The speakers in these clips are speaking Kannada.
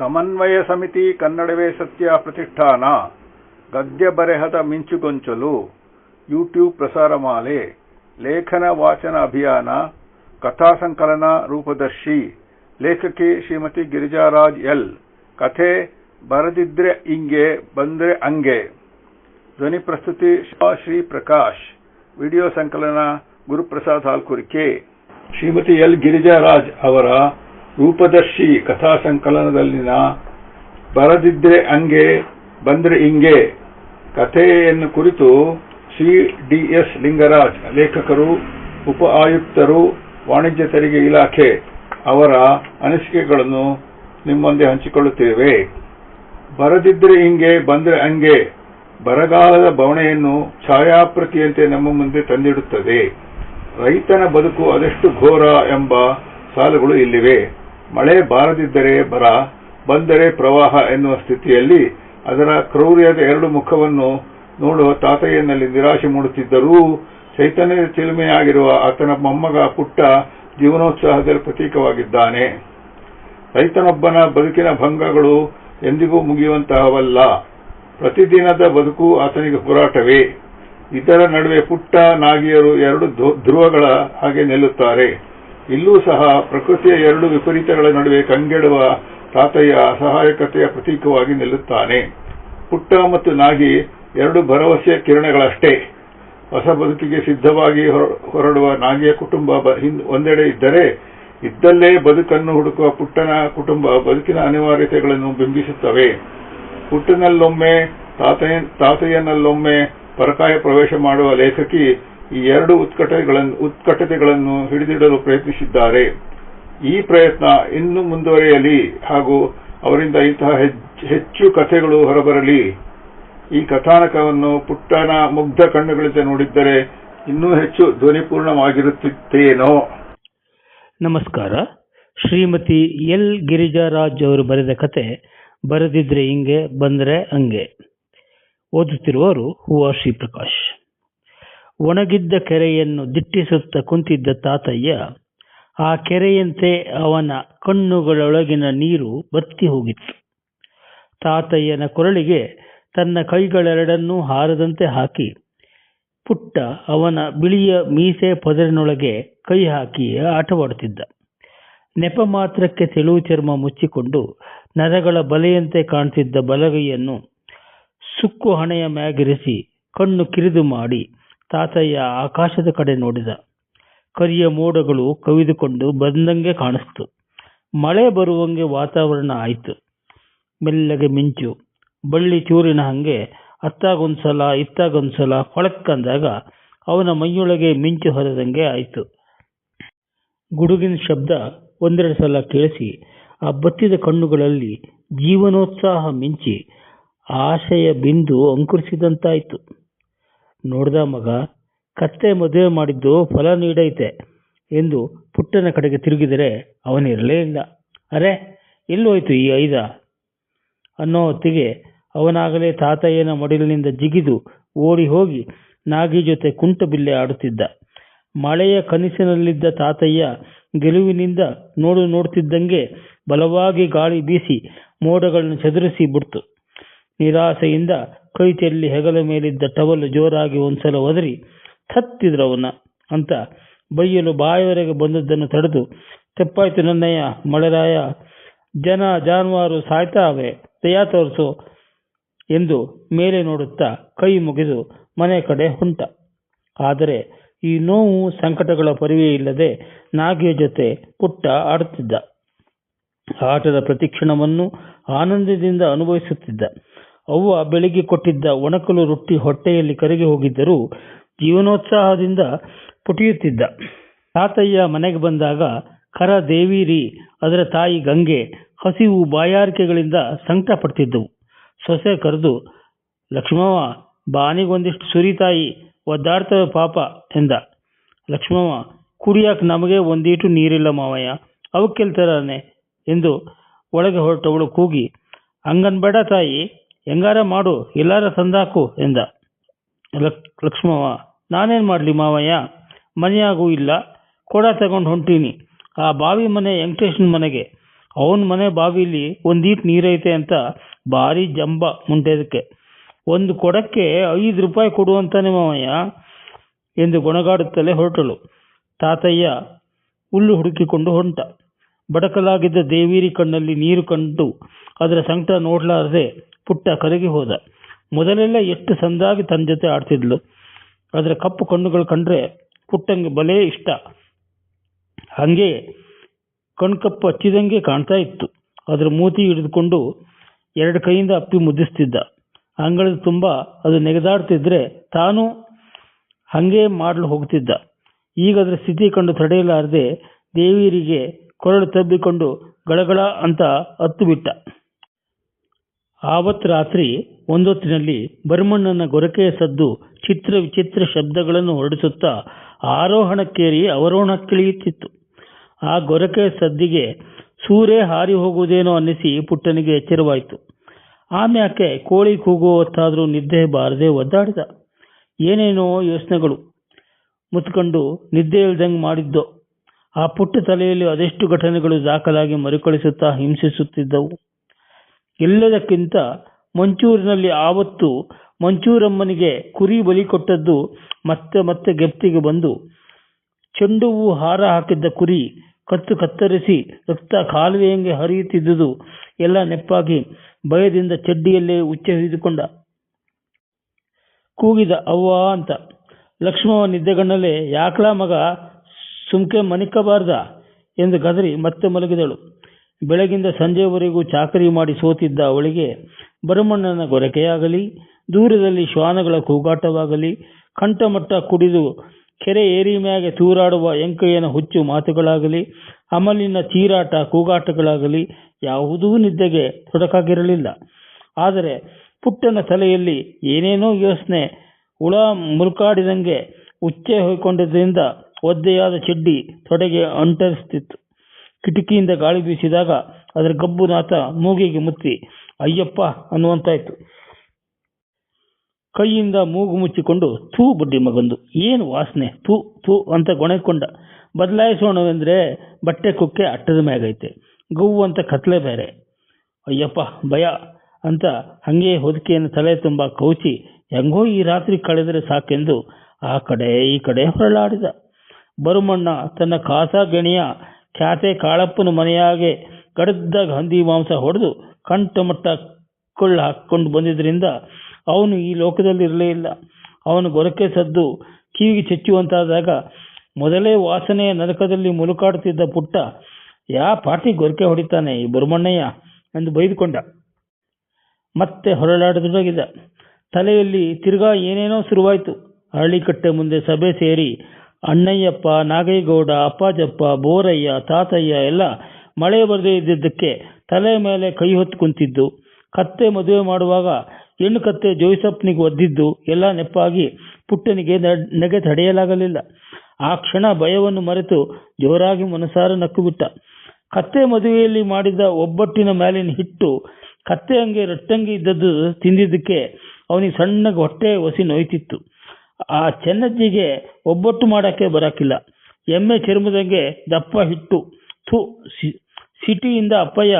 ಸಮನ್ವಯ ಸಮಿತಿ ಕನ್ನಡವೇ ಸತ್ಯ ಪ್ರತಿಷ್ಠಾನ. ಗದ್ಯ ಬರೆಹದ ಮಿಂಚುಗೊಂಚಲು. ಯೂಟ್ಯೂಬ್ ಪ್ರಸಾರಮಾಲೆ. ಲೇಖನ ವಾಚನ ಅಭಿಯಾನ. ಕಥಾ ಸಂಕಲನ ರೂಪದರ್ಶಿ. ಲೇಖಕಿ ಶ್ರೀಮತಿ ಗಿರಿಜಾರಾಜ್ ಎಲ್. ಕಥೆ ಬರದಿದ್ರೆ ಇಂಗೆ, ಬಂದ್ರೆ ಅಂಗೆ. ಧ್ವನಿ ಪ್ರಸ್ತುತಿ ಶ್ರೀ ಪ್ರಕಾಶ್. ವಿಡಿಯೋ ಸಂಕಲನ ಗುರುಪ್ರಸಾದ್ ಹಾಲ್ಕುರಿಕೆ. ಶ್ರೀಮತಿ ಎಲ್ ಗಿರಿಜಾರಾಜ್ ಅವರ ರೂಪದರ್ಶಿ ಕಥಾ ಸಂಕಲನದಲ್ಲಿನ ಬರದಿದ್ರೆ ಅಂಗೆ, ಬಂದ್ರೆ ಇಂಗೆ ಕಥೆಯನ್ನು ಕುರಿತು ಶ್ರೀ ಡಿ ಎಸ್ ಲಿಂಗರಾಜ್, ಲೇಖಕರು, ಉಪ ಆಯುಕ್ತರು, ವಾಣಿಜ್ಯ ತೆರಿಗೆ ಇಲಾಖೆ ಅವರ ಅನಿಸಿಕೆಗಳನ್ನು ನಿಮ್ಮೊಂದೆ ಹಂಚಿಕೊಳ್ಳುತ್ತೇವೆ. ಬರದಿದ್ರೆ ಹಿಂಗೆ ಬಂದ್ರೆ ಹಂಗೆ ಬರಗಾಲದ ಬವಣೆಯನ್ನು ಛಾಯಾಪ್ರತಿಯಂತೆ ನಮ್ಮ ಮುಂದೆ ತಂದಿಡುತ್ತದೆ. ರೈತನ ಬದುಕು ಅದೆಷ್ಟು ಘೋರ ಎಂಬ ಸಾಲುಗಳು ಇಲ್ಲಿವೆ. ಮಳೆ ಬಾರದಿದ್ದರೆ ಬರ, ಬಂದರೆ ಪ್ರವಾಹ ಎನ್ನುವ ಸ್ಥಿತಿಯಲ್ಲಿ ಅದರ ಕ್ರೌರ್ಯದ ಎರಡು ಮುಖವನ್ನು ನೋಡುವ ತಾತಯ್ಯನಲ್ಲಿ ನಿರಾಶೆ ಮೂಡುತ್ತಿದ್ದರೂ ಚೈತನ್ಯದ ಚಿಲುಮೆಯಾಗಿರುವ ಆತನ ಮೊಮ್ಮಗ ಪುಟ್ಟ ಜೀವನೋತ್ಸಾಹದಲ್ಲಿ ಪ್ರತೀಕವಾಗಿದ್ದಾನೆ. ರೈತನೊಬ್ಬನ ಬದುಕಿನ ಭಂಗಗಳು ಎಂದಿಗೂ ಮುಗಿಯುವಂತಹವಲ್ಲ. ಪ್ರತಿದಿನದ ಬದುಕು ಆತನಿಗೆ ಹೋರಾಟವೇ. ಇದರ ನಡುವೆ ಪುಟ್ಟ ನಾಗಿಯರು ಎರಡು ಧ್ರುವಗಳ ಹಾಗೆ ನಿಲ್ಲುತ್ತಾರೆ. ಇಲ್ಲೂ ಸಹ ಪ್ರಕೃತಿಯ ಎರಡು ವಿಪರೀತಗಳ ನಡುವೆ ಕಂಗೆಡುವ ತಾತಯ್ಯ ಅಸಹಾಯಕತೆಯ ಪ್ರತೀಕವಾಗಿ ನಿಲ್ಲುತ್ತಾನೆ. ಪುಟ್ಟ ಮತ್ತು ನಾಗಿ ಎರಡು ಭರವಸೆಯ ಕಿರಣಗಳಷ್ಟೇ. ಹೊಸ ಬದುಕಿಗೆ ಸಿದ್ಧವಾಗಿ ಹೊರಡುವ ನಾಗಿಯ ಕುಟುಂಬ ಒಂದೆಡೆ ಇದ್ದರೆ ಇದ್ದಲ್ಲೇ ಬದುಕನ್ನು ಹುಡುಕುವ ಪುಟ್ಟನ ಕುಟುಂಬ ಬದುಕಿನ ಅನಿವಾರ್ಯತೆಗಳನ್ನು ಬಿಂಬಿಸುತ್ತವೆ. ಪುಟ್ಟನಲ್ಲೊಮ್ಮೆ ತಾತಯ್ಯ, ತಾತಯ್ಯನಲ್ಲೊಮ್ಮೆ ಪರಕಾಯ ಪ್ರವೇಶ ಮಾಡುವ ಲೇಖಕಿ ಈ ಎರಡು ಉತ್ಕಟತೆಗಳನ್ನು ಉತ್ಕಟತೆಗಳನ್ನು ಹಿಡಿದಿಡಲು ಪ್ರಯತ್ನಿಸಿದ್ದಾರೆ. ಈ ಪ್ರಯತ್ನ ಇನ್ನೂ ಮುಂದುವರಿಯಲಿ ಹಾಗೂ ಅವರಿಂದ ಇಂತಹ ಹೆಚ್ಚು ಕಥೆಗಳು ಹೊರಬರಲಿ. ಈ ಕಥಾನಕವನ್ನು ಪುಟ್ಟನ ಮುಗ್ಧ ಕಣ್ಣುಗಳಿಂದ ನೋಡಿದ್ದರೆ ಇನ್ನೂ ಹೆಚ್ಚು ಧ್ವನಿಪೂರ್ಣವಾಗಿರುತ್ತಿತ್ತೇನೋ ನಮಸ್ಕಾರ. ಶ್ರೀಮತಿ ಎಲ್. ಗಿರಿಜಾರಾಜ್ ಅವರು ಬರೆದ ಕತೆ, ಬರೆದಿದ್ರೆ ಹಿಂಗೆ, ಬಂದ್ರೆ ಹಂಗೆ. ಓದುತ್ತಿರುವವರು ಹೂವ ಶ್ರೀಪ್ರಕಾಶ್. ಒಣಗಿದ್ದ ಕೆರೆಯನ್ನು ದಿಟ್ಟಿಸುತ್ತ ಕುಂತಿದ್ದ ತಾತಯ್ಯ, ಆ ಕೆರೆಯಂತೆ ಅವನ ಕಣ್ಣುಗಳೊಳಗಿನ ನೀರು ಬತ್ತಿ ಹೋಗಿತ್ತು. ತಾತಯ್ಯನ ಕೊರಳಿಗೆ ತನ್ನ ಕೈಗಳೆರಡನ್ನೂ ಹಾರದಂತೆ ಹಾಕಿ, ಪುಟ್ಟ ಅವನ ಬಿಳಿಯ ಮೀಸೆ ಪದರಿನೊಳಗೆ ಕೈ ಹಾಕಿ ಆಟವಾಡುತ್ತಿದ್ದ. ನೆಪ ಮಾತ್ರಕ್ಕೆ ತೆಳುವು ಚರ್ಮ ಮುಚ್ಚಿಕೊಂಡು ನರಗಳ ಬಲೆಯಂತೆ ಕಾಣ್ತಿದ್ದ ಬಲಗೈಯನ್ನು ಸುಕ್ಕು ಹಣೆಯ ಮ್ಯಾಗಿರಿಸಿ ಕಣ್ಣು ಕಿರಿದು ಮಾಡಿ ತಾತಯ್ಯ ಆಕಾಶದ ಕಡೆ ನೋಡಿದ. ಕರಿಯ ಮೋಡಗಳು ಕವಿದುಕೊಂಡು ಬಂದಂಗೆ ಕಾಣಿಸ್ತು. ಮಳೆ ಬರುವಂಗೆ ವಾತಾವರಣ ಆಯಿತು. ಮೆಲ್ಲಗೆ ಮಿಂಚು. ಬಳ್ಳಿ ಚೂರಿನ ಹಂಗೆ ಅತ್ತಾಗೊಂದ್ಸಲ ಇತ್ತಾಗೊಂದ್ಸಲ ಹೊಳಕ್ಕಂದಾಗ ಅವನ ಮೈಯೊಳಗೆ ಮಿಂಚು ಹೊರದಂಗೆ ಆಯಿತು. ಗುಡುಗಿನ ಶಬ್ದ ಒಂದೆರಡು ಸಲ ಕೇಳಿಸಿ ಆ ಬತ್ತಿದ ಕಣ್ಣುಗಳಲ್ಲಿ ಜೀವನೋತ್ಸಾಹ ಮಿಂಚಿ ಆಶಯ ಬಿಂದು ಅಂಕುರಿಸಿದಂತಾಯ್ತು. ನೋಡ್ದ ಮಗ, ಕತ್ತೆ ಮದುವೆ ಮಾಡಿದ್ದು ಫಲ ನೀಡೈತೆ ಎಂದು ಪುಟ್ಟನ ಕಡೆಗೆ ತಿರುಗಿದರೆ ಅವನಿರಲೇ ಇಲ್ಲ ಅರೆ, ಎಲ್ಲೋಯ್ತು ಈ ಐದ ಅನ್ನೋ ಹೊತ್ತಿಗೆ ಅವನಾಗಲೇ ತಾತಯ್ಯನ ಮಡಿಲಿನಿಂದ ಜಿಗಿದು ಓಡಿ ಹೋಗಿ ನಾಗಿ ಜೊತೆ ಕುಂಟಬಿಲ್ಲೆ ಆಡುತ್ತಿದ್ದ. ಮಳೆಯ ಕನಸಿನಲ್ಲಿದ್ದ ತಾತಯ್ಯ ಗೆಲುವಿನಿಂದ ನೋಡು ನೋಡ್ತಿದ್ದಂಗೆ ಬಲವಾಗಿ ಗಾಳಿ ಬೀಸಿ ಮೋಡಗಳನ್ನು ಚದುರಿಸಿ ಬಿಡ್ತು. ನಿರಾಸೆಯಿಂದ ಕೈ ಚೆಲ್ಲಿ ಹೆಗಲ ಮೇಲಿದ್ದ ಟವಲು ಜೋರಾಗಿ ಒಂದ್ಸಲ ಒದರಿ ಅವನ ಅಂತ ಬೈಯಲು ಬಾಯವರೆಗೆ ಬಂದದ್ದನ್ನು ತಡೆದು, ತೆಪ್ಪಾಯ್ತು ನನ್ನಯ್ಯ, ಮಳೆರಾಯ, ಜನ ಜಾನುವಾರು ಸಾಯ್ತಾವೆ, ದಯಾ ತೋರಿಸು ಎಂದು ಮೇಲೆ ನೋಡುತ್ತಾ ಕೈ ಮುಗಿದು ಮನೆ ಕಡೆ ಹೊಂಟ. ಆದರೆ ಈ ನೋವು ಸಂಕಟಗಳ ಪರಿವೇ ಇಲ್ಲದೆ ನಾಗಿಯ ಜೊತೆ ಪುಟ್ಟ ಆಡುತ್ತಿದ್ದ. ಆಟದ ಪ್ರತಿಕ್ಷಣವನ್ನು ಆನಂದದಿಂದ ಅನುಭವಿಸುತ್ತಿದ್ದ. ಅವ್ವ ಬೆಳಿಗ್ಗೆ ಕೊಟ್ಟಿದ್ದ ಒಣಕಲು ರೊಟ್ಟಿ ಹೊಟ್ಟೆಯಲ್ಲಿ ಕರಗಿ ಹೋಗಿದ್ದರೂ ಜೀವನೋತ್ಸಾಹದಿಂದ ಪುಟಿಯುತ್ತಿದ್ದ. ತಾತಯ್ಯ ಮನೆಗೆ ಬಂದಾಗ, ಕರ ದೇವಿರಿ, ಅದರ ತಾಯಿ ಗಂಗೆ, ಹಸಿವು ಬಾಯಾರಿಕೆಗಳಿಂದ ಸಂಕಟ ಪಡ್ತಿದ್ದವು. ಸೊಸೆ ಕರೆದು, ಲಕ್ಷ್ಮವ್ವ, ಬಾನಿಗೊಂದಿಷ್ಟು ಸುರಿತಾಯಿ ಒದ್ದಾಡ್ತವೆ ಪಾಪ ಎಂದ. ಲಕ್ಷ್ಮವ್ವ, ಕುಡಿಯಾಕ ನಮಗೆ ಒಂದೀಟು ನೀರಿಲ್ಲ ಮಾವಯ್ಯ ಅವಕ್ಕೆಲ್ತರಾನೆ ಎಂದು ಒಳಗೆ ಹೊರಟವಳು ಕೂಗಿ ಹಂಗನ್ಬೇಡ ತಾಯಿ ಹೆಂಗಾರ ಮಾಡು, ಎಲ್ಲಾರ ಸಂದಾಕು ಎಂದ. ಲಕ್, ಲಕ್ಷ್ಮವ್ವ, ನಾನೇನ್ ಮಾಡ್ಲಿ ಮಾವಯ್ಯ? ಮನೆಯಾಗೂ ಇಲ್ಲ, ಕೊಡ ತಗೊಂಡು ಹೊಂಟೀನಿ. ಆ ಬಾವಿ ಮನೆ ವೆಂಕಟೇಶನ್ ಮನೆಗೆ. ಅವನ ಮನೆ ಬಾವಿಲಿ ಒಂದೀಟ್ ನೀರೈತೆ ಅಂತ ಭಾರಿ ಜಂಬ ಮುಂಟೆದಕ್ಕೆ. ಒಂದು ಕೊಡಕ್ಕೆ ಐದು ರೂಪಾಯಿ ಕೊಡುವಂತಾನೆ ಮಾವಯ್ಯ, ಎಂದು ಗೊಣಗಾಡುತ್ತಲೇ ಹೊರಟಳು. ತಾತಯ್ಯ ಹುಲ್ಲು ಹುಡುಕಿಕೊಂಡು ಹೊಂಟ. ಬಡಕಲಾಗಿದ್ದ ದೇವೀರಿ ಕಣ್ಣಲ್ಲಿ ನೀರು ಕಂಡು ಅದರ ಸಂಕಟ ನೋಡ್ಲಾರದೆ ಪುಟ್ಟ ಕರಗಿ ಹೋದ. ಮೊದಲೆಲ್ಲ ಎಷ್ಟು ಸಂದಾಗಿ ತನ್ನ ಜೊತೆ ಆಡ್ತಿದ್ಲು. ಅದರ ಕಪ್ಪು ಕಣ್ಣುಗಳು ಕಂಡ್ರೆ ಪುಟ್ಟಂಗೆ ಬಲೇ ಇಷ್ಟ. ಹಂಗೆ ಕಣ್ಕಪ್ಪು ಹಚ್ಚಿದಂಗೆ ಕಾಣ್ತಾ ಇತ್ತು. ಅದರ ಮೂತಿ ಹಿಡಿದುಕೊಂಡು ಎರಡು ಕೈಯಿಂದ ಅಪ್ಪಿ ಮುದ್ದಿಸ್ತಿದ್ದ. ಅಂಗಳದ ತುಂಬ ಅದು ನೆಗೆದಾಡ್ತಿದ್ರೆ ತಾನು ಹಂಗೆ ಮಾಡಲು ಹೋಗ್ತಿದ್ದ. ಈಗ ಅದರ ಸ್ಥಿತಿ ಕಂಡು ತಡೆಯಲಾರದೆ ದೇವಿಯರಿಗೆ ಕೊರಳು ತಬ್ಬಿಕೊಂಡು ಗಳಗಳ ಅಂತ ಹತ್ತು ಬಿಟ್ಟ. ಆವತ್ತು ರಾತ್ರಿ ಒಂದೊತ್ತಿನಲ್ಲಿ ಭರ್ಮಣ್ಣನ ಗೊರಕೆಯ ಸದ್ದು ಚಿತ್ರ ವಿಚಿತ್ರ ಶಬ್ದಗಳನ್ನು ಹೊರಡಿಸುತ್ತಾ ಆರೋಹಣಕ್ಕೇರಿ ಅವರೋಹಣಕ್ಕಿಳಿಯುತ್ತಿತ್ತು ಆ ಗೊರಕೆಯ ಸದ್ದಿಗೆ ಸೂರೆ ಹಾರಿ ಹೋಗುವುದೇನೋ ಅನ್ನಿಸಿ ಪುಟ್ಟನಿಗೆ ಎಚ್ಚರವಾಯಿತು. ಆಮ್ಯಾಕೆ ಕೋಳಿ ಕೂಗುವತ್ತಾದರೂ ನಿದ್ದೆ ಬಾರದೆ ಒದ್ದಾಡಿದ. ಏನೇನೋ ಯೋಚನೆಗಳು. ಮುತ್ಕೊಂಡು ನಿದ್ದೆ ಇಲ್ದಂಗೆ ಮಾಡಿದ್ದೋ. ಆ ಪುಟ್ಟ ತಲೆಯಲ್ಲಿ ಅದೆಷ್ಟು ಘಟನೆಗಳು ದಾಖಲಾಗಿ ಮರುಕಳಿಸುತ್ತಾ ಹಿಂಸಿಸುತ್ತಿದ್ದವು. ಎಲ್ಲದಕ್ಕಿಂತ ಮಂಚೂರಿನಲ್ಲಿ ಆವತ್ತು ಮಂಚೂರಮ್ಮನಿಗೆ ಕುರಿ ಬಲಿ ಕೊಟ್ಟದ್ದು ಮತ್ತೆ ಮತ್ತೆ ಗೆಪ್ತಿಗೆ ಬಂದು ಚೆಂಡು ಹಾರ ಹಾಕಿದ್ದ ಕುರಿ ಕತ್ತು ಕತ್ತರಿಸಿ ರಕ್ತ ಕಾಲುವೆಯಂಗೆ ಹರಿಯುತ್ತಿದ್ದುದು ಎಲ್ಲ ನೆಪ್ಪಾಗಿ ಭಯದಿಂದ ಚಡ್ಡಿಯಲ್ಲೇ ಉಚ್ಚ ಹಿಡಿದುಕೊಂಡ. ಕೂಗಿದ ಅವ್ವ ಅಂತ ಲಕ್ಷ್ಮವ ನಿದ್ದೆಗಣ್ಣಲ್ಲೇ ಯಾಕ್ಲಾ ಮಗ ಸುಮ್ಕೆ ಮನಿಕಬಾರ್ದ? ಎಂದು ಗದರಿ ಮತ್ತೆ ಮಲಗಿದಳು. ಬೆಳಗಿಂದ ಸಂಜೆವರೆಗೂ ಚಾಕರಿ ಮಾಡಿ ಸೋತಿದ್ದ ಅವಳಿಗೆ ಭರಮಣ್ಣನ ಗೊರಕೆಯಾಗಲಿ, ದೂರದಲ್ಲಿ ಶ್ವಾನಗಳ ಕೂಗಾಟವಾಗಲಿ, ಕಂಠಮಟ್ಟ ಕುಡಿದು ಕೆರೆ ಏರಿ ಮ್ಯಾಗೆ ತೂರಾಡುವ ಎಂಕಯ್ಯನ ಹುಚ್ಚು ಮಾತುಗಳಾಗಲಿ, ಅಮಲಿನ ಚೀರಾಟ ಕೂಗಾಟಗಳಾಗಲಿ ಯಾವುದೂ ನಿದ್ದೆಗೆ ತೊಡಕಾಗಿರಲಿಲ್ಲ. ಆದರೆ ಪುಟ್ಟನ ತಲೆಯಲ್ಲಿ ಏನೇನೋ ಯೋಚನೆ ಹುಳ ಮುಲ್ಕಾಡಿದಂಗೆ ಉಚ್ಚೆ ಹೊಯ್ಕೊಂಡಿದ್ದರಿಂದ ಒದ್ದೆಯಾದ ಚಡ್ಡಿ ತೊಡೆಗೆ ಅಂಟರಿಸ್ತಿತ್ತು. ಕಿಟಕಿಯಿಂದ ಗಾಳಿ ಬೀಸಿದಾಗ ಅದರ ಗಬ್ಬು ನಾತ ಮೂಗಿಗೆ ಮುತ್ತಿ, ಅಯ್ಯಪ್ಪ, ಅನ್ನುವಂತಾಯ್ತು. ಕೈಯಿಂದ ಮೂಗು ಮುಚ್ಚಿಕೊಂಡು ಥೂ ಬುಡ್ಡಿ ಮಗಂದು. ಏನು ವಾಸನೆ? ತೂ ತೂ ಅಂತ ಗೊಣೆಕೊಂಡ ಬದಲಾಯಿಸೋಣವೆಂದ್ರೆ ಬಟ್ಟೆ ಕುಕ್ಕೆ ಅಟ್ಟದ ಮ್ಯಾಗೈತೆ. ಗೌವು ಅಂತ ಕತ್ಲೆ ಬೇರೆ. ಅಯ್ಯಪ್ಪ, ಭಯ ಅಂತ ಹಂಗೆ ಹೊದಿಕೆಯನ್ನು ತಲೆ ತುಂಬ ಕೌಚಿ ಹೆಂಗೋ ಈ ರಾತ್ರಿ ಕಳೆದರೆ ಸಾಕೆಂದು ಆ ಕಡೆ ಈ ಕಡೆ ಹೊರಳಾಡಿದ. ಬರುಮಣ್ಣ ತನ್ನ ಕಾಸ ಗೆಣೆಯ ಖ್ಯಾತೆ ಕಾಳಪ್ಪನ ಮನೆಯಾಗೆ ಕಡ್ದ ಹಂದಿ ಮಾಂಸ ಹೊಡೆದು ಕಂಠಮಟ್ಟ ಕೊಳ್ಳ ಹಾಕ್ಕೊಂಡು ಬಂದಿದ್ದರಿಂದ ಅವನು ಈ ಲೋಕದಲ್ಲಿ ಇರಲೇ ಇಲ್ಲ. ಅವನು ಗೊರಕೆ ಸದ್ದು, ಕಿವಿಗೆ ಚಚ್ಚುವಂತಾದಾಗ ಮೊದಲೇ ವಾಸನೆಯ ನರಕದಲ್ಲಿ ಮುಲುಕಾಡುತ್ತಿದ್ದ ಪುಟ್ಟ, ಯಾ ಪಾಟಿ ಗೊರಕೆ ಹೊಡಿತಾನೆ ಈ ಬರುಮಣ್ಣಯ್ಯ ಎಂದು ಬೈದುಕೊಂಡ. ಮತ್ತೆ ಹೊರಳಾಡತೊಡಗಿದ ತಲೆಯಲ್ಲಿ ತಿರ್ಗಾ ಏನೇನೋ ಶುರುವಾಯಿತು. ಹಳ್ಳಿಕಟ್ಟೆ ಮುಂದೆ ಸಭೆ ಸೇರಿ ಅಣ್ಣಯ್ಯಪ್ಪ, ನಾಗೇಗೌಡ, ಅಪ್ಪಾಜಪ್ಪ, ಬೋರಯ್ಯ, ತಾತಯ್ಯ ಎಲ್ಲ ಮಳೆ ಬರದೇ ಇದ್ದಿದ್ದಕ್ಕೆ ತಲೆ ಮೇಲೆ ಕೈ ಹೊತ್ತು ಕುಂತಿದ್ದು. ಕತ್ತೆ ಮದುವೆ ಮಾಡುವಾಗ ಹೆಣ್ಣು ಕತ್ತೆ ಜೋಯಿಸಪ್ಪನಿಗೆ ಒದ್ದಿದ್ದು ಎಲ್ಲ ನೆಪ್ಪಾಗಿ ಪುಟ್ಟನಿಗೆ ನಗೆ ತಡೆಯಲಾಗಲಿಲ್ಲ ಆ ಕ್ಷಣ ಭಯವನ್ನು ಮರೆತು ಜೋರಾಗಿ ಮನಸಾರ ನಕ್ಕುಬಿಟ್ಟ. ಕತ್ತೆ ಮದುವೆಯಲ್ಲಿ ಮಾಡಿದ ಒಬ್ಬಟ್ಟಿನ ಮೇಲಿನ ಹಿಟ್ಟು ಕತ್ತೆ ಹಂಗೆ ರಟ್ಟಂಗಿ ಇದ್ದದ್ದು ತಿಂದಿದ್ದಕ್ಕೆ ಅವನಿಗೆ ಸಣ್ಣಗೆ ಹೊಟ್ಟೆ ಒಸಿ ನೋಯ್ತಿತ್ತು. ಆ ಚೆನ್ನಜ್ಜಿಗೆ ಒಬ್ಬಟ್ಟು ಮಾಡಕ್ಕೆ ಬರೋಕ್ಕಿಲ್ಲ ಎಮ್ಮೆ ಚರ್ಮದಂಗೆ ದಪ್ಪ ಹಿಟ್ಟು. ಥು ಸಿಟಿಯಿಂದ ಅಪ್ಪಯ್ಯ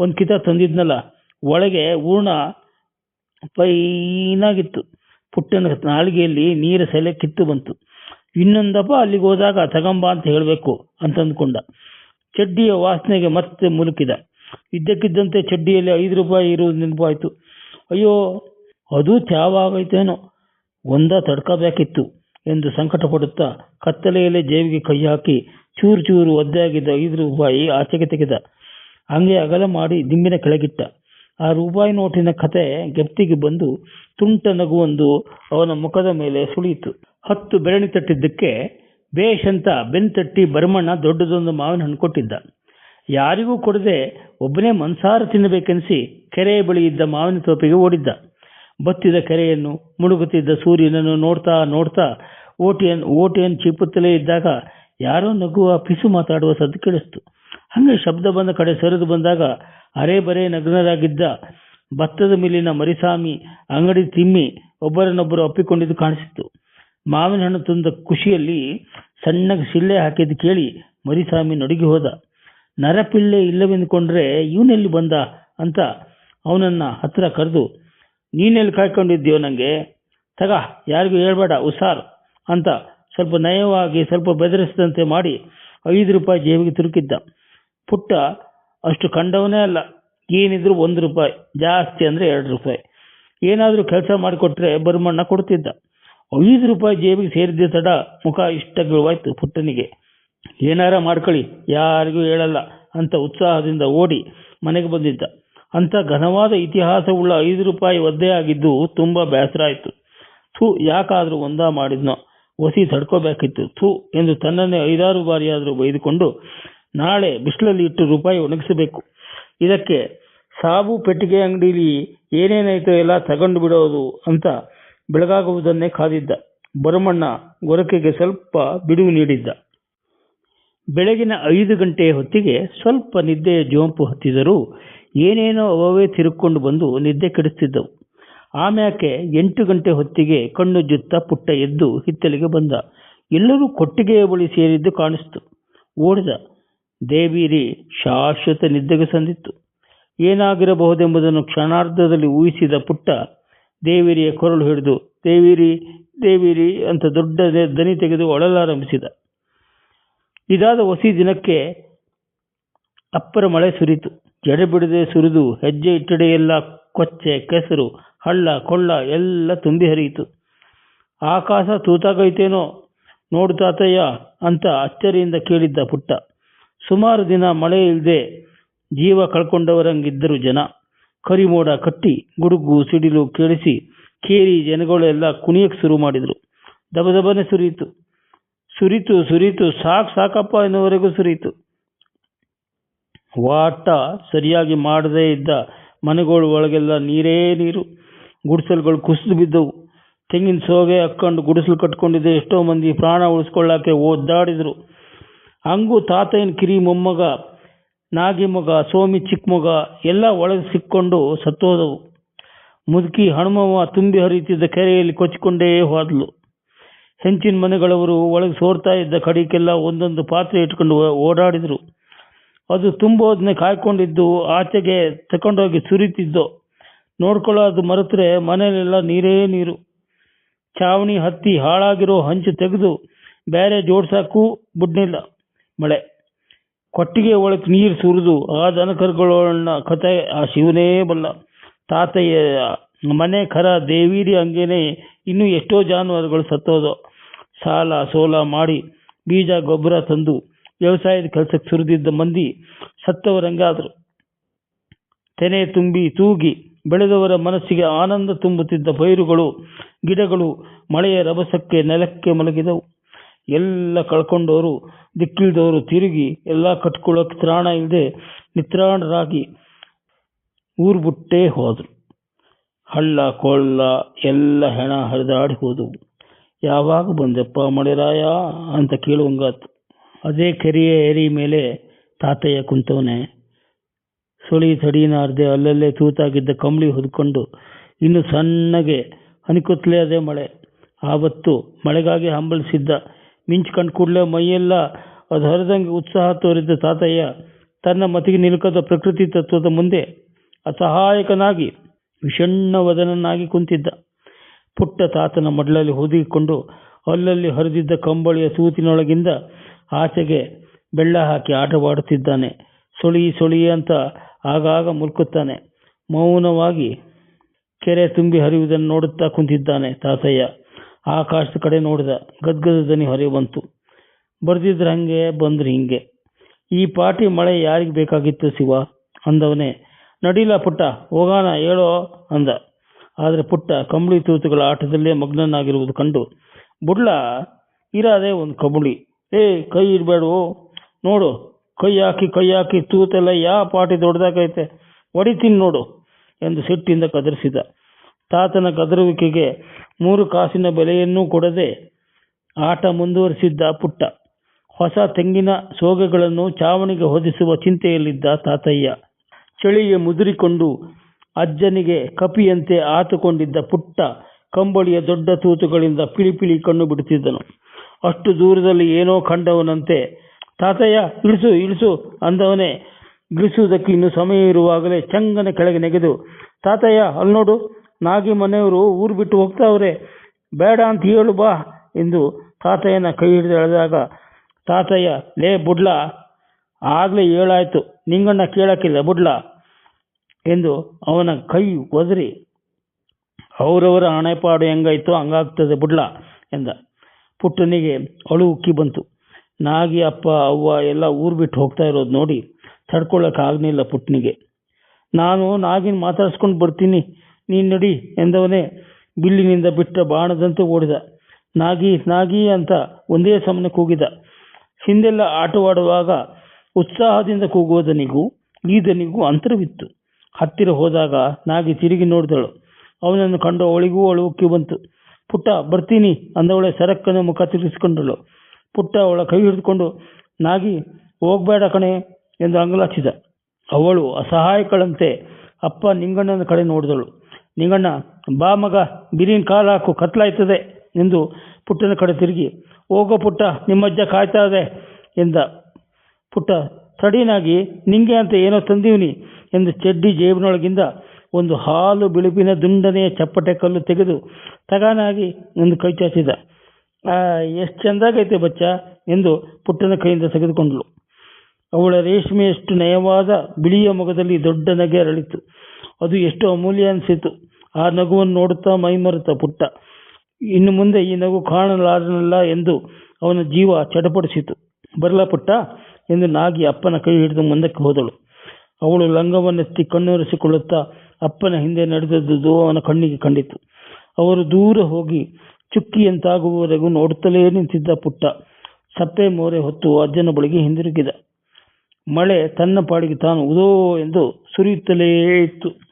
ಒಂದು ಕಿತ ತಂದಿದ್ನಲ್ಲ, ಒಳಗೆ ಹೂರ್ಣ ಪೈನಾಗಿತ್ತು. ಪುಟ್ಟನ ನಾಲಿಗೆಯಲ್ಲಿ ನೀರು ಸೆಲೆ ಕಿತ್ತು ಬಂತು. ಇನ್ನೊಂದಪ್ಪ ಅಲ್ಲಿಗೆ ಹೋದಾಗ ತಗಂಬ ಅಂತ ಹೇಳಬೇಕು ಅಂತ ಅಂದ್ಕೊಂಡ ಚಡ್ಡಿಯ ವಾಸನೆಗೆ ಮತ್ತೆ ಮುಲುಕಿದ. ಇದ್ದಕ್ಕಿದ್ದಂತೆ ಚಡ್ಡಿಯಲ್ಲಿ ಐದು ರೂಪಾಯಿ ಇರುವುದು ನೆನಪಾಯಿತು. ಅಯ್ಯೋ, ಅದು ತ್ಯಾವಾಗೈತೇನೋ ಒಂದ ತಡ್ಕಬೇಕಿತ್ತು ಎಂದು ಸಂಕಟಪಡುತ್ತಾ ಕತ್ತಲೆಯಲ್ಲಿ ಜೇಬಿಗೆ ಕೈ ಹಾಕಿ ಚೂರು ಚೂರು ಒದ್ದೆಯಾಗಿದ್ದ ಐದು ರೂಪಾಯಿ ಆಚೆಗೆ ತೆಗೆದ. ಹಂಗೆ ಅಗಲ ಮಾಡಿ ದಿಂಬಿನ ಕೆಳಗಿಟ್ಟ. ಆ ರೂಪಾಯಿ ನೋಟಿನ ಕತೆ ಗೆಪ್ತಿಗೆ ಬಂದು ತುಂಟ ನಗುವೊಂದು ಅವನ ಮುಖದ ಮೇಲೆ ಸುಳಿಯಿತು. ಹತ್ತು ಬೆರಣಿ ತಟ್ಟಿದ್ದಕ್ಕೆ ಬೇಷ್ ಅಂತ ಬೆನ್ ತಟ್ಟಿ ಭರಮಣ್ಣ ದೊಡ್ಡದೊಂದು ಮಾವಿನ ಹಣ್ಣು ಕೊಟ್ಟಿದ್ದ. ಯಾರಿಗೂ ಕೊಡದೆ ಒಬ್ಬನೇ ಮನ್ಸಾರ ತಿನ್ನಬೇಕೆನಿಸಿ ಕೆರೆಯ ಬಳಿ ಇದ್ದ ಮಾವಿನ ತೋಪಿಗೆ ಓಡಿದ್ದ. ಬತ್ತಿದ ಕೆರೆಯನ್ನು, ಮುಳುಗುತ್ತಿದ್ದ ಸೂರ್ಯನನ್ನು ನೋಡ್ತಾ ನೋಡ್ತಾ ಓಟಿಯನ್ ಓಟಿಯನ್ ಚೀಪುತ್ತಲೇ ಇದ್ದಾಗ ಯಾರೋ ನಗುವ ಪಿಸು ಮಾತಾಡುವ ಸದ್ದು ಕೇಳಿಸ್ತು. ಹಂಗೆ ಶಬ್ದ ಬಂದ ಕಡೆ ಸರಿದು ಬಂದಾಗ ಅರೆ ಬರೆ ನಗ್ನರಾಗಿದ್ದ ಭತ್ತದ ಮೇಲಿನ ಮರಿಸಾಮಿ ಅಂಗಡಿ ತಿಮ್ಮಿ ಒಬ್ಬರನ್ನೊಬ್ಬರು ಅಪ್ಪಿಕೊಂಡಿದ್ದು ಕಾಣಿಸಿತು ಮಾವಿನ ಹಣ್ಣು ತಂದ ಖುಷಿಯಲ್ಲಿ ಸಣ್ಣಗೆ ಶಿಲ್ಲೆ ಹಾಕಿದ್ದು ಕೇಳಿ ಮರಿಸಾಮಿ ನಡುಗಿ ಹೋದ. ನರಪಿಳ್ಳೆ ಇಲ್ಲವೆಂದುಕೊಂಡ್ರೆ ಇವನೆಲ್ಲಿ ಬಂದ ಅಂತ ಅವನನ್ನ ಹತ್ರ ಕರೆದು ನೀನೆಲ್ಲಿ ಕಾಯ್ಕೊಂಡಿದ್ದೀಯೋ ನನಗೆ ತಗ, ಯಾರಿಗೂ ಹೇಳ್ಬೇಡ, ಹುಷಾರ್ ಅಂತ ಸ್ವಲ್ಪ ನಯವಾಗಿ ಸ್ವಲ್ಪ ಬೆದರಿಸಿದಂತೆ ಮಾಡಿ ಐದು ರೂಪಾಯಿ ಜೇಬಿಗೆ ತಿರುಕಿದ್ದ. ಪುಟ್ಟ, ಅಷ್ಟು ಕಂಡವನೇ ಅಲ್ಲ. ಏನಿದ್ರು ಒಂದು ರೂಪಾಯಿ, ಜಾಸ್ತಿ ಅಂದರೆ ಎರಡು ರೂಪಾಯಿ. ಏನಾದರೂ ಕೆಲಸ ಮಾಡಿಕೊಟ್ರೆ ಬರ್ಮಣ್ಣ ಕೊಡ್ತಿದ್ದ. ಐದು ರೂಪಾಯಿ ಜೇಬಿಗೆ ಸೇರಿದ್ದ ತಡ ಮುಖ ಇಷ್ಟವಾಯ್ತು ಪುಟ್ಟನಿಗೆ. ಏನಾರ ಮಾಡ್ಕೊಳ್ಳಿ, ಯಾರಿಗೂ ಹೇಳಲ್ಲ ಅಂತ ಉತ್ಸಾಹದಿಂದ ಓಡಿ ಮನೆಗೆ ಬಂದಿದ್ದ. ಅಂತ ಘನವಾದ ಇತಿಹಾಸವುಳ್ಳ ಐದು ರೂಪಾಯಿ ಒದ್ದೆ ಆಗಿದ್ದು ತುಂಬ ಬೇಸರ ಆಯಿತು. ಥೂ, ಯಾಕಾದರೂ ಒಂದ ಮಾಡಿದ್ನೋ, ಒಸಿ ತಡ್ಕೋಬೇಕಿತ್ತು ಥೂ, ಎಂದು ತನ್ನನ್ನೇ ಐದಾರು ಬಾರಿಯಾದರೂ ಬೈದುಕೊಂಡು ನಾಳೆ ಬಿಸಿಲಲ್ಲಿ ಇಟ್ಟು ರೂಪಾಯಿ ಒಣಗಿಸಬೇಕು. ಇದಕ್ಕೆ ಸಾಬು ಪೆಟ್ಟಿಗೆ ಅಂಗಡಿಲಿ ಏನೇನಾಯ್ತೋ ಎಲ್ಲ ತಗೊಂಡು ಬಿಡೋದು ಅಂತ ಬೆಳಗಾಗುವುದನ್ನೇ ಕಾದಿದ್ದ. ಬರಮಣ್ಣ ಗೊರಕೆಗೆ ಸ್ವಲ್ಪ ಬಿಡುವು ನೀಡಿದ್ದ. ಬೆಳಗಿನ ಐದು ಗಂಟೆ ಹೊತ್ತಿಗೆ ಸ್ವಲ್ಪ ನಿದ್ದೆಯ ಜೋಂಪು ಹತ್ತಿದರೂ ಏನೇನೋ ಅವವೇ ತಿರುಕೊಂಡು ಬಂದು ನಿದ್ದೆ ಕೆಡಿಸ್ತಿದ್ದವು. ಆಮ್ಯಾಕೆ ಎಂಟು ಗಂಟೆ ಹೊತ್ತಿಗೆ ಕಣ್ಣು ಜುತ್ತ ಪುಟ್ಟ ಎದ್ದು ಹಿತ್ತಲಿಗೆ ಬಂದ. ಎಲ್ಲರೂ ಕೊಟ್ಟಿಗೆಯ ಬಳಿ ಸೇರಿದ್ದು ಕಾಣಿಸ್ತು. ಓಡಿದ. ದೇವಿರಿ ಶಾಶ್ವತ ನಿದ್ದೆಗೆ ಸಂದಿತ್ತು. ಏನಾಗಿರಬಹುದೆಂಬುದನ್ನು ಕ್ಷಣಾರ್ಧದಲ್ಲಿ ಊಹಿಸಿದ ಪುಟ್ಟ ದೇವಿರಿಯ ಕೊರಳು ಹಿಡಿದು, ದೇವಿರಿ ದೇವಿರಿ ಅಂತ ದೊಡ್ಡ ದನಿ ತೆಗೆದು ಒಳಲಾರಂಭಿಸಿದ ಇದಾದ ಹೊಸಿ ದಿನಕ್ಕೆ ಅಪ್ಪರ ಮಳೆ ಸುರಿತು. ಜಡಬಿಡದೆ ಸುರಿದು ಹೆಜ್ಜೆ ಇಟ್ಟಡೆಯೆಲ್ಲ ಕೊಚ್ಚೆ, ಕೆಸರು, ಹಳ್ಳ, ಕೊಳ್ಳ ಎಲ್ಲ ತುಂಬಿ ಹರಿಯಿತು. ಆಕಾಶ ತೂತಾಗೈತೇನೋ ನೋಡು ತಾತಯ್ಯ ಅಂತ ಅಚ್ಚರಿಯಿಂದ ಕೇಳಿದ್ದ ಪುಟ್ಟ. ಸುಮಾರು ದಿನ ಮಳೆ ಇಲ್ಲದೆ ಜೀವ ಕಳ್ಕೊಂಡವರಂಗಿದ್ದರು ಜನ. ಕರಿಮೋಡ ಕಟ್ಟಿ, ಗುಡುಗು ಸಿಡಿಲು ಕೇಳಿಸಿ ಕೇರಿ ಜನಗಳೆಲ್ಲ ಕುಣಿಯಕ್ಕೆ ಶುರು ಮಾಡಿದ್ರು. ದಬದಬನೆ ಸುರಿಯಿತು. ಸುರಿತು ಸುರಿತು ಸಾಕು ಸಾಕಪ್ಪ ಎನ್ನುವರೆಗೂ ಸುರಿಯಿತು. ವಾಟ ಸರಿಯಾಗಿ ಮಾಡದೇ ಇದ್ದ ಮನೆಗಳ ಒಳಗೆಲ್ಲ ನೀರೇ ನೀರು. ಗುಡಿಸಲುಗಳು ಕುಸಿದು ಬಿದ್ದವು. ತೆಂಗಿನ ಸೋಗೆ ಹಾಕ್ಕೊಂಡು ಗುಡಿಸಲು ಕಟ್ಕೊಂಡಿದ್ದೆ ಎಷ್ಟೋ ಮಂದಿ ಪ್ರಾಣ ಉಳಿಸ್ಕೊಳ್ಳೋಕೆ ಒದ್ದಾಡಿದ್ರು. ಹಂಗೂ ತಾತಯ್ಯನ ಕಿರಿ ಮೊಮ್ಮಗ ನಾಗಿ ಮಗ ಸೋಮಿ ಚಿಕ್ಕ ಮಗ ಎಲ್ಲ ಒಳಗೆ ಸಿಕ್ಕೊಂಡು ಸತ್ತೋದವು. ಮುದುಕಿ ಹನುಮವ್ವ ತುಂಬಿ ಹರಿಯುತ್ತಿದ್ದ ಕೆರೆಯಲ್ಲಿ ಕೊಚ್ಚಿಕೊಂಡೇ ಹೋದ್ಲು. ಹೆಂಚಿನ ಮನೆಗಳವರು ಒಳಗೆ ಸೋರ್ತಾ ಇದ್ದ ಕಡಿಕೆಲ್ಲ ಒಂದೊಂದು ಪಾತ್ರೆ ಇಟ್ಕೊಂಡು ಓಡಾಡಿದ್ರು. ಅದು ತುಂಬೋದನ್ನೇ ಕಾಯ್ಕೊಂಡಿದ್ದು, ಆಚೆಗೆ ತಕೊಂಡೋಗಿ ಸುರಿತಿದ್ದೋ. ನೋಡ್ಕೊಳ್ಳೋದು ಮರೆತರೆ ಮನೆಯಲ್ಲೆಲ್ಲ ನೀರೇ ನೀರು. ಚಾವಣಿ ಹತ್ತಿ ಹಾಳಾಗಿರೋ ಹಂಚು ತೆಗೆದು ಬೇರೆ ಜೋಡ್ಸಕ್ಕೂ ಬಿಡ್ನಿಲ್ಲ ಮಳೆ. ಕೊಟ್ಟಿಗೆ ಒಳಗೆ ನೀರು ಸುರಿದು ಆ ದನಕರುಗಳನ್ನ ಕತೆ ಆ ಶಿವನೇ ಬಲ್ಲ. ತಾತಯ್ಯ ಮನೆ ಕರ ದೇವೀರಿ ಹಂಗೇನೆ ಇನ್ನೂ ಎಷ್ಟೋ ಜಾನುವಾರುಗಳು ಸತ್ತೋದು. ಸಾಲ ಸೋಲ ಮಾಡಿ ಬೀಜ ಗೊಬ್ಬರ ತಂದು ವ್ಯವಸಾಯದ ಕೆಲಸಕ್ಕೆ ಸುರಿದಿದ್ದ ಮಂದಿ ಸತ್ತವರಂಗಾದರು. ತೆನೆ ತುಂಬಿ ತೂಗಿ ಬೆಳೆದವರ ಮನಸ್ಸಿಗೆ ಆನಂದ ತುಂಬುತ್ತಿದ್ದ ಪೈರುಗಳು, ಗಿಡಗಳು ಮಳೆಯ ರಭಸಕ್ಕೆ ನೆಲಕ್ಕೆ ಮಲಗಿದವು. ಎಲ್ಲ ಕಳ್ಕೊಂಡವರು ದಿಕ್ಕಿಲ್ದವರು ತಿರುಗಿ ಎಲ್ಲ ಕಟ್ಕೊಳ್ಳೋಕೆ ತ್ರಾಣ ಇಲ್ಲದೆ ನಿತ್ರಾಣರಾಗಿ ಊರು ಬಿಟ್ಟೇ ಹೋದರು. ಹಳ್ಳ, ಕೊಳ್ಳ, ಎಲ್ಲ ಹೆಣ ಹರಿದಾಡಿ ಹೋದವು. ಯಾವಾಗ ಬಂದೆಪ್ಪ ಮಳೆರಾಯ? ಅಂತ ಕೇಳುವಂಗಾತು. ಅದೇ ಕೆರೆಯ ಏರಿ ಮೇಲೆ ತಾತಯ್ಯ ಕುಂತವನೆ. ಸುಳಿ ತಡಿನಾರ್ದೆ ಅಲ್ಲಲ್ಲೇ ತೂತಾಗಿದ್ದ ಕಂಬಳಿ ಹೊದ್ಕೊಂಡು ಇನ್ನು ಸಣ್ಣಗೆ ಹನಿಕುತ್ತಲೇ ಅದೇ ಮಳೆ. ಆವತ್ತು ಮಳೆಗಾಗಿ ಹಂಬಲಿಸಿದ್ದ ಮಿಂಚು ಕಂಡು ಕೂಡಲೇ ಮೈಯೆಲ್ಲ ಅದು ಹರಿದಂಗೆ ಉತ್ಸಾಹ ತೋರಿದ್ದ ತಾತಯ್ಯ ತನ್ನ ಮತಿಗೆ ನಿಲುಕದ ಪ್ರಕೃತಿ ತತ್ವದ ಮುಂದೆ ಅಸಹಾಯಕನಾಗಿ ವಿಷಣ್ಣವದನನ್ನಾಗಿ ಕುಂತಿದ್ದ. ಪುಟ್ಟ ತಾತನ ಮಡ್ಲಲ್ಲಿ ಹೊದಿಕೊಂಡು ಅಲ್ಲಲ್ಲಿ ಹರಿದಿದ್ದ ಕಂಬಳಿಯ ತೂತಿನೊಳಗಿಂದ ಆಚೆಗೆ ಬೆಳ್ಳ ಹಾಕಿ ಆಟವಾಡುತ್ತಿದ್ದಾನೆ. ಸುಳಿ ಸುಳಿ ಅಂತ ಆಗಾಗ ಮುಲ್ಕುತ್ತಾನೆ. ಮೌನವಾಗಿ ಕೆರೆ ತುಂಬಿ ಹರಿಯುವುದನ್ನು ನೋಡುತ್ತಾ ಕುಂತಿದ್ದಾನೆ ತಾತಯ್ಯ ಆಕಾಶದ ಕಡೆ ನೋಡಿದ ಗದ್ಗದ ದನಿ ಹೊರೆ ಬಂತು. ಬರ್ದಿದ್ರೆ ಹಂಗೆ, ಬಂದ್ರೆ ಹಿಂಗೆ. ಈ ಪಾಟಿ ಮಳೆ ಯಾರಿಗೆ ಬೇಕಾಗಿತ್ತು ಶಿವ? ಅಂದವನೇ, ನಡೀಲ ಪುಟ್ಟ ಹೋಗೋಣ ಹೇಳೋ ಅಂದ. ಆದರೆ ಪುಟ್ಟ, ಕಂಬಳಿ ತೂತುಗಳ ಆಟದಲ್ಲೇ ಮಗ್ನನಾಗಿರುವುದು ಕಂಡು, ಬುಡ್ಲ, ಇರಾದೆ ಒಂದು ಕಂಬಳಿ. ಏ, ಕೈ ಇರಬೇಡವು. ನೋಡು, ಕೈ ಹಾಕಿ ಕೈ ಹಾಕಿ, ತೂತೆಲ್ಲ ಯಾವ ಪಾಟಿ ದೊಡ್ಡದಾಗೈತೆ. ಹೊಡಿತೀನಿ ನೋಡು ಎಂದು ಸಿಟ್ಟಿಂದ ಕದರಿಸಿದ. ತಾತನ ಕದರುವಿಕೆಗೆ ಮೂರು ಕಾಸಿನ ಬೆಲೆಯನ್ನೂ ಕೊಡದೆ ಆಟ ಮುಂದುವರಿಸಿದ್ದ ಪುಟ್ಟ. ಹೊಸ ತೆಂಗಿನ ಸೋಗೆಗಳನ್ನು ಚಾವಣಿಗೆ ಹೊದಿಸುವ ಚಿಂತೆಯಲ್ಲಿದ್ದ ತಾತಯ್ಯ. ಚಳಿಗೆ ಮುದುರಿಕೊಂಡು ಅಜ್ಜನಿಗೆ ಕಪಿಯಂತೆ ಆತುಕೊಂಡಿದ್ದ ಪುಟ್ಟ ಕಂಬಳಿಯ ದೊಡ್ಡ ತೂತುಗಳಿಂದ ಪಿಳಿಪಿಳಿ ಪಿಳಿ ಕಣ್ಣು ಬಿಡುತ್ತಿದ್ದನು. ಅಷ್ಟು ದೂರದಲ್ಲಿ ಏನೋ ಕಂಡವನಂತೆ, ತಾತಯ್ಯ, ಇಳಿಸು ಇಳಿಸು ಅಂದವನೇ, ಇಳಿಸುವುದಕ್ಕೆ ಇನ್ನು ಸಮಯ ಇರುವಾಗಲೇ ಚಂಗನ ಕೆಳಗೆ ನೆಗೆದು, ತಾತಯ್ಯ ಅಲ್ಲಿ ನೋಡು, ನಾಗಿ ಮನೆಯವರು ಊರು ಬಿಟ್ಟು ಹೋಗ್ತಾವ್ರೆ, ಬೇಡ ಅಂತ ಹೇಳು ಬಾ ಎಂದು ತಾತಯ್ಯನ ಕೈ ಹಿಡಿದು ಎಳೆದಾಗ, ತಾತಯ್ಯ, ಲೇ ಬುಡ್ಲ, ಆಗಲೇ ಹೇಳಾಯ್ತು ನಿಂಗಣ್ಣ ಕೇಳಕ್ಕಿಲ್ಲ ಬುಡ್ಲ ಎಂದು ಅವನ ಕೈ ಒದರಿ, ಅವರವರ ಹಣೆಪಾಡು ಹೆಂಗಾಯ್ತೋ ಹಂಗಾಗ್ತದೆ ಬುಡ್ಲ ಎಂದ. ಪುಟ್ಟನಿಗೆ ಅಳು ಉಕ್ಕಿ ಬಂತು. ನಾಗಿ, ಅಪ್ಪ, ಅವ್ವ ಎಲ್ಲ ಊರು ಬಿಟ್ಟು ಹೋಗ್ತಾ ಇರೋದು ನೋಡಿ ತಡ್ಕೊಳ್ಳೋಕ್ಕಾಗಲಿಲ್ಲ ಪುಟ್ಟನಿಗೆ ನಾನು ನಾಗಿನ ಮಾತಾಡ್ಸ್ಕೊಂಡು ಬರ್ತೀನಿ, ನೀನು ನಡಿ ಎಂದವನೇ ಬಿಲ್ಲಿನಿಂದ ಬಿಟ್ಟ ಬಾಣದಂತೆ ಓಡಿದ. ನಾಗಿ ನಾಗಿ ಅಂತ ಒಂದೇ ಸಮನೆ ಕೂಗಿದ. ಹಿಂದೆಲ್ಲ ಆಟವಾಡುವಾಗ ಉತ್ಸಾಹದಿಂದ ಕೂಗುವುದನಿಗೂ ಈದನಿಗೂ ಅಂತರವಿತ್ತು. ಹತ್ತಿರ ಹೋದಾಗ ನಾಗಿ ತಿರುಗಿ ನೋಡಿದಳು. ಅವನನ್ನು ಕಂಡು ಅವಳಿಗೂ ಅಳುವಕ್ಕೆ ಬಂತು. ಪುಟ್ಟ ಬರ್ತೀನಿ ಅಂದವಳೆ ಸರಕ್ಕನ್ನು ಮುಖ ತಿರುಗಿಸಿಕೊಂಡಳು. ಪುಟ್ಟ ಅವಳ ಕೈ ಹಿಡಿದುಕೊಂಡು, ನಾಗಿ, ಹೋಗ್ಬೇಡ ಕಣೆ ಎಂದು ಅಂಗಲಾಚಿದ. ಅವಳು ಅಸಹಾಯಕಳಂತೆ ಅಪ್ಪ ನಿಂಗಣ್ಣನ ಕಡೆ ನೋಡಿದಳು. ನಿಂಗಣ್ಣ, ಬಾ ಮಗ ಬಿರಿನ್ ಕಾಲು ಹಾಕು, ಕತ್ಲಾಯ್ತದೆ ಎಂದು ಪುಟ್ಟನ ಕಡೆ ತಿರುಗಿ. ಹೋಗೋ ಪುಟ್ಟ, ನಿಮ್ಮಜ್ಜ ಕಾಯ್ತಾ ಇದೆ ಎಂದ. ಪುಟ್ಟ ತಡೀನಾಗಿ ನಿಂಗೆ ಅಂತ ಏನೋ ತಂದೀವ್ನಿ ಎಂದು ಚಡ್ಡಿ ಜೇಬಿನೊಳಗಿಂದ ಒಂದು ಹಾಲು ಬಿಳುಪಿನ ದುಂಡನೆಯ ಚಪ್ಪಟೆ ಕಲ್ಲು ತೆಗೆದು ತಗಾನಾಗಿ ಎಂದು ಕೈ ಚಾಚಿದ. ಎಷ್ಟು ಚೆಂದಾಗೈತೆ ಬಚ್ಚ ಎಂದು ಪುಟ್ಟನ ಕೈಯಿಂದ ತೆಗೆದುಕೊಂಡಳು. ಅವಳ ರೇಷ್ಮೆಯಷ್ಟು ನಯವಾದ ಬಿಳಿಯ ಮೊಗದಲ್ಲಿ ದೊಡ್ಡ ನಗೆ ಅರಳಿತು. ಅದು ಎಷ್ಟು ಅಮೂಲ್ಯ ಅನಿಸಿತು ಆ ನಗುವನ್ನು ನೋಡುತ್ತಾ ಮೈಮರೆತ ಪುಟ್ಟ. ಇನ್ನು ಮುಂದೆ ಈ ನಗು ಕಾಣಲಾರನಲ್ಲ ಎಂದು ಅವನ ಜೀವ ಚಡಪಡಿಸಿತು. ಬರಲ ಪುಟ್ಟ ಎಂದು ನಾಗಿ ಅಪ್ಪನ ಕೈ ಹಿಡಿದು ಮುಂದಕ್ಕೆ ಹೋದಳು. ಅವಳು ಲಂಗವನ್ನೆತ್ತಿ ಕಣ್ಣೊರೆಸಿಕೊಳ್ಳುತ್ತಾ ಅಪ್ಪನ ಹಿಂದೆ ನಡೆದದ್ದು ಅವನ ಕಣ್ಣಿಗೆ ಕಂಡಿತು. ಅವರು ದೂರ ಹೋಗಿ ಚುಕ್ಕಿಯಂತಾಗುವವರೆಗೂ ನೋಡುತ್ತಲೇ ನಿಂತಿದ್ದ ಪುಟ್ಟ. ಸಪ್ಪೆ ಮೋರೆ ಹೊತ್ತು ಅಜ್ಜನ ಬಳಿಗೆ ಹಿಂದಿರುಗಿದ. ಮಳೆ ತನ್ನ ಪಾಡಿಗೆ ತಾನು ಉದೋ ಎಂದು ಸುರಿಯುತ್ತಲೇ ಇತ್ತು.